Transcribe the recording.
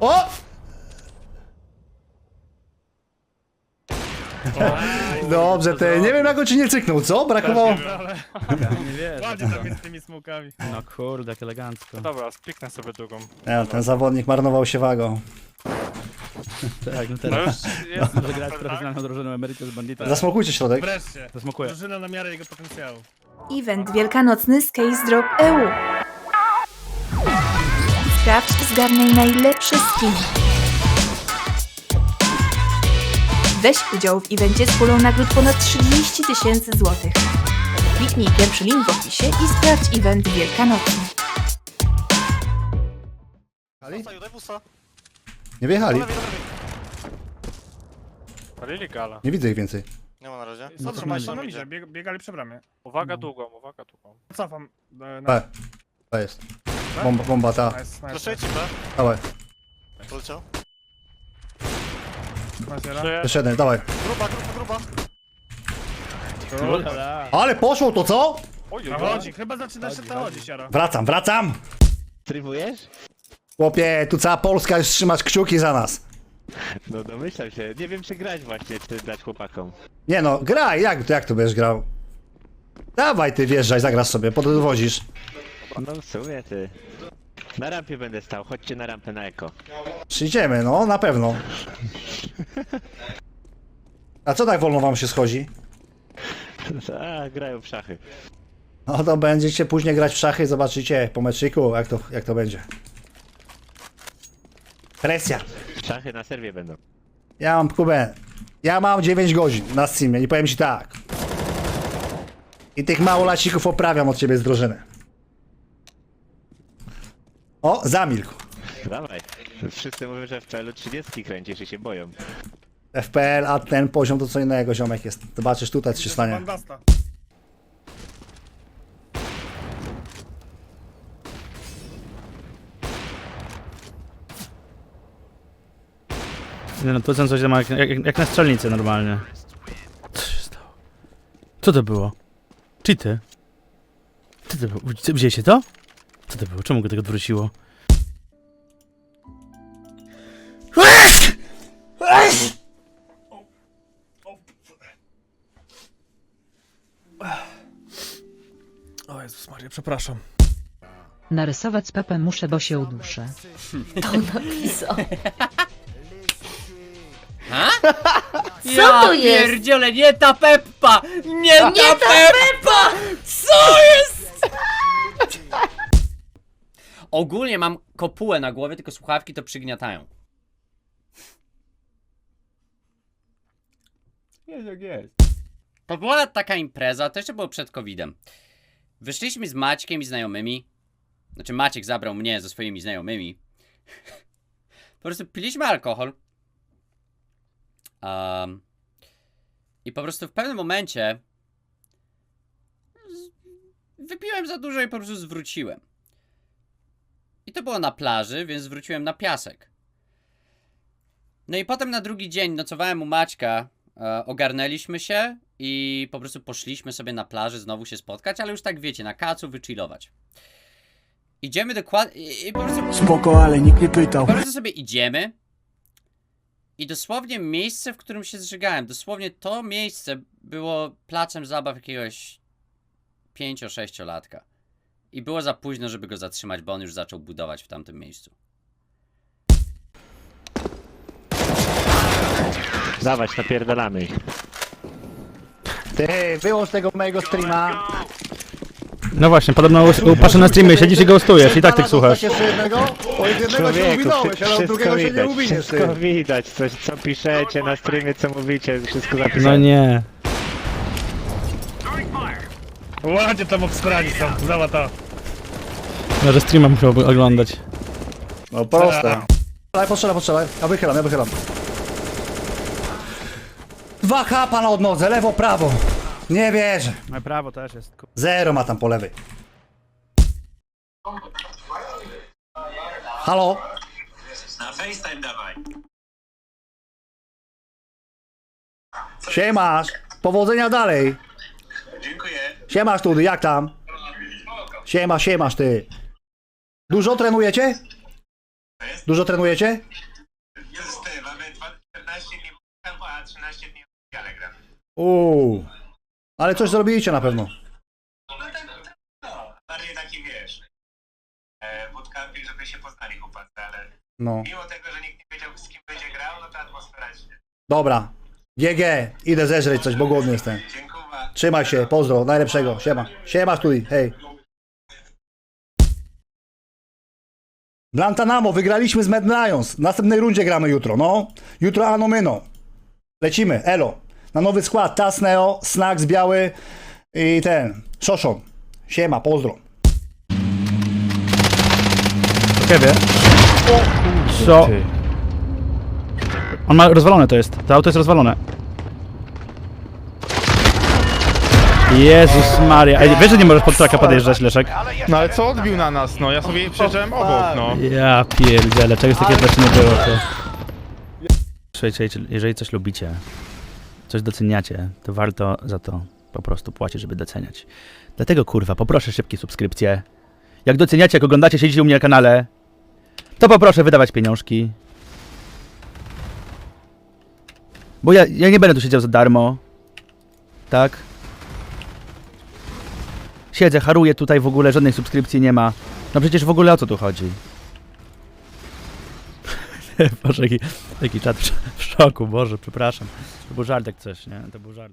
O! Dobrze, ty. Nie wiem jak on ci nie cyknął, co? Brakowało... Ale Nie wiesz. ładnie tam jest z tymi smokami. No kurde, jak elegancko. Dobra, spiknę sobie drugą. Nie, ten zawodnik marnował się wagą. Tak, no No teraz. już jest. Zagrać tak? profesjonalną drużyną Emeritus Bandita. Zasmokujcie środek. Wreszcie. Zasmokuję. Drużyna na miarę jego potencjału. Event wielkanocny z Case Drop EU. Sprawdź i zgarnij najlepsze skiny. Weź udział w evencie z pulą nagród ponad 30 tysięcy złotych. Kliknij pierwszy link w opisie i sprawdź event wielkanocny. Busa. Nie lewej, do lewej. Palili gala. Nie widzę ich więcej. Nie ma na razie. No, Zatrzymaj się No bieg, biegali przy bramie. Uwaga długą, uwaga długą. Cofam. e, Na... B. Jest. Bomba, bomba ta. Nice, nice. Proszę ci B. Dawaj. Poleciał. Nice, Jeszcze jeden, dawaj. Gruba, gruba, gruba. Ale poszło to, co? Oj, chodzi, chyba zaczyna się to chodzić, Jaro. Wracam, wracam! Trybujesz? Chłopie, tu cała Polska już trzymać kciuki za nas. No domyślam się. Nie wiem czy grać właśnie, czy dać chłopakom. Nie no, graj, jak, jak tu będziesz grał? Dawaj ty wjeżdżaj, zagrasz sobie, podwozisz. No w sumie ty. Na rampie będę stał, chodźcie na rampę na eko. Przyjdziemy, no, na pewno. A co tak wolno wam się schodzi? A, grają w szachy. No to będziecie później grać w szachy, zobaczycie po meczyku, jak to, jak to będzie. Presja. Szachy na serwie będą. Ja mam Kubę. Ja mam 9 godzin na Steamie i powiem ci tak. I tych mało lacików oprawiam od ciebie z drużyny. O, zamilkł. Dawaj. Wszyscy mówią, że w PL 30 kręcisz i się boją. FPL, a ten poziom to co innego, ziomek jest. Zobaczysz tutaj, co się stanie. Bandasta. Nie no, tu są coś tam jak, jak, jak na strzelnicy normalnie. Co się stało? Co to było? Cheaty? Co to było? Widz- Widzieliście to? Co to było? Czemu go tego odwróciło? O Jezus Maria, przepraszam. Narysować z Pepem muszę, bo się uduszę. Co to jest? Pierdziele, nie ta Peppa! Nie, ta, Peppa! Co jest? Ogólnie mam kopułę na głowie, tylko słuchawki to przygniatają. Jest jak jest. To była taka impreza, to jeszcze było przed covidem. Wyszliśmy z Maćkiem i znajomymi. Znaczy Maciek zabrał mnie ze swoimi znajomymi. Po prostu piliśmy alkohol. Um, I po prostu w pewnym momencie wypiłem za dużo i po prostu zwróciłem. I to było na plaży, więc zwróciłem na piasek. No i potem na drugi dzień nocowałem u Maćka, e, ogarnęliśmy się i po prostu poszliśmy sobie na plaży znowu się spotkać, ale już tak wiecie, na kacu wyczilować. Idziemy dokładnie i, i po prostu Spoko, ale nikt nie pytał. po prostu sobie idziemy i dosłownie miejsce, w którym się zżygałem, dosłownie to miejsce było placem zabaw jakiegoś 5-6 latka. I było za późno, żeby go zatrzymać, bo on już zaczął budować w tamtym miejscu. Dawać, napierdalamy ich. Ty, wyłącz tego mojego streama. No właśnie, podobno u- patrzę na streamie, siedzisz i ghostujesz i tak tych słuchasz. jeszcze jednego? Jednego się Człowieku, uwinąłeś, wszy- ale od wszystko drugiego się nie widać, uwiniesz, wszystko widać, coś co piszecie na streamie, co mówicie, wszystko No zapisane. nie. Ładnie tam obstrani są, zała to. Może streama musiał oglądać. No proste. Strzelaj, postrzelaj, postrzelaj. Ja wychylam, ja wychylam. Dwa chapa na odnodze, lewo, prawo. Nie wierzę. Na prawo też jest. Zero ma tam po lewej. Halo? Na FaceTime dawaj. Siemasz. Powodzenia dalej. Dziękuję. Siemasz tudy, jak tam? Siema, siemasz ty. Dużo trenujecie? Dużo trenujecie? Jest, ty, mamy 14 dni bootcampu, a 13 dni w Jale gramy. Uuu. Ale coś zrobiliście na pewno. No tak, no, bardziej taki wiesz, e, bootcamping, żeby się poznali chłopacy, ale No. mimo tego, że nikt nie wiedział z kim będzie grał, no to atmosfera się. Dobra. GG, idę zeżreć coś, bo głodny jestem. Dziękuję. Trzymaj się, pozdro, najlepszego. Siema. Siema, stój, hej. Blantanamo, wygraliśmy z Mad Lions. W następnej rundzie gramy jutro, no. Jutro Ano Myno. Lecimy, elo. Na nowy skład, Tasneo, Snacks biały i ten, Szoszon. Siema, pozdro. Kewie. Co? On ma rozwalone to jest. To auto jest rozwalone. Jezus Maria. Ej, wiesz, że nie możesz pod traka podjeżdżać, Leszek? No ale co odbił na nas, no? Ja sobie przejeżdżałem obok, no. Ja pierdzielę, czegoś takiego jeszcze nie było. To... Słuchajcie, jeżeli coś lubicie, coś doceniacie, to warto za to po prostu płacić, żeby doceniać. Dlatego kurwa, poproszę szybkie subskrypcje. Jak doceniacie, jak oglądacie, siedzicie u mnie na kanale, to poproszę wydawać pieniążki. Bo ja, ja nie będę tu siedział za darmo. Tak? Siedzę, haruję tutaj w ogóle, żadnej subskrypcji nie ma. No przecież w ogóle o co tu chodzi? Boże, jaki, jaki czat w, szoku, Boże, przepraszam. To był żart jak coś, nie? To był żart.